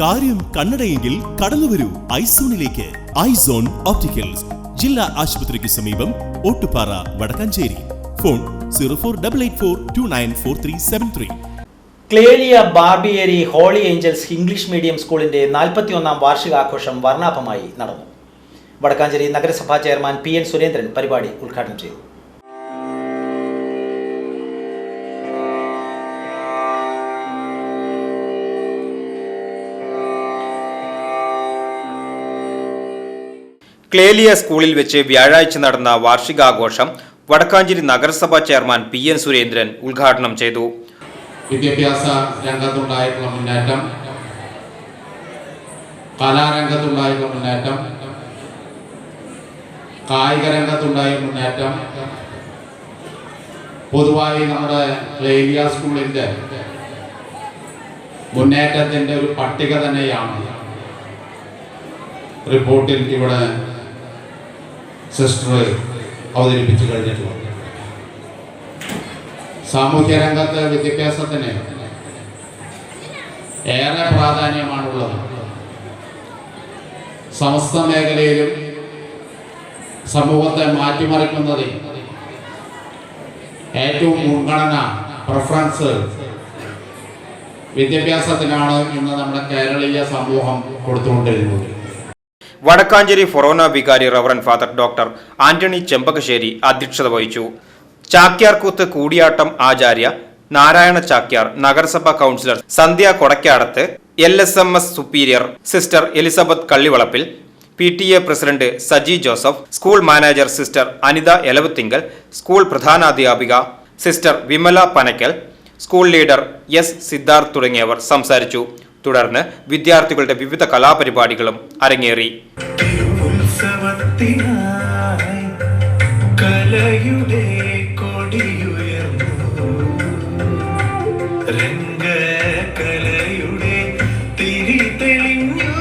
കാര്യം കണ്ണടയെങ്കിൽ കടന്നുവരൂ ഐസോണിലേക്ക്. Eyes on opticals. ജില്ലാ ആശുപത്രിക്ക് സമീപം Ottupara Vadakkanchery. Phone zero four double eight four two nine four three seven three. Clelia Barbieri Holy Angels English medium സ്കൂളിന്റെ നാൽപ്പത്തിയൊന്നാം വാർഷികാഘോഷം വർണാഭമായി നടന്നു. വടക്കാഞ്ചേരി നഗരസഭാ ചെയർമാൻ പി എൻ സുരേന്ദ്രൻ പരിപാടി ഉദ്ഘാടനം ചെയ്തു. ക്ലേലിയ സ്കൂളിൽ വെച്ച് വ്യാഴാഴ്ച നടന്ന വാർഷികാഘോഷം വടക്കാഞ്ചേരി നഗരസഭാ ചെയർമാൻ പി എൻ സുരേന്ദ്രൻ ഉദ്ഘാടനം ചെയ്തു. വിദ്യാഭ്യാസ രംഗത്തുണ്ടായിട്ടുള്ള മുന്നേറ്റം കലാരംഗത്തുണ്ടായിട്ടുള്ള മുന്നേറ്റം കായിക രംഗത്തുണ്ടായ മുന്നേറ്റം പൊതുവായി നമ്മുടെ ക്ലേലിയ സ്കൂളിന്റെ മുന്നേറ്റത്തിന്റെ ഒരു പട്ടിക തന്നെയാണ്. റിപ്പോർട്ടിൽ ഇവിടെ സിസ്റ്റർ അവതരിപ്പിച്ചു കഴിഞ്ഞിട്ടുള്ളത്. സാമൂഹ്യ രംഗത്ത് വിദ്യാഭ്യാസത്തിന് ഏറെ പ്രാധാന്യമാണുള്ളത്. സമസ്ത മേഖലയിലും സമൂഹത്തെ മാറ്റിമറിക്കുന്നതിൽ ഏറ്റവും മുൻഗണന പ്രിഫറൻസ് വിദ്യാഭ്യാസത്തിനാണ് ഇന്ന് നമ്മുടെ കേരളീയ സമൂഹം കൊടുത്തുകൊണ്ടിരുന്നത്. വടക്കാഞ്ചേരി ഫൊറോന വികാരി reverend father doctor Antony Chembakassery അധ്യക്ഷത വഹിച്ചു. ചാക്യാർകൂത്ത് കൂടിയാട്ടം ആചാര്യ നാരായണ ചാക്യാർ നഗരസഭാ councillor Sandhya Kodakkadath L S M S superior sister Elizabeth Kallivalappil P T A president Saji Joseph school manager sister Anitha Elavathingal school പ്രധാനാധ്യാപിക sister Vimala Panakkal school leader S Siddharth തുടങ്ങിയവർ സംസാരിച്ചു. തുടർന്ന് വിദ്യാർത്ഥികളുടെ വിവിധ കലാപരിപാടികളും അരങ്ങേറി. ഉത്സവത്തിനായി കലയുടെ കൊടിയുയർന്നു. രംഗകലയുടെ തിരി തെളിഞ്ഞു.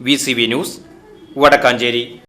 V C V news Vadakkanchery.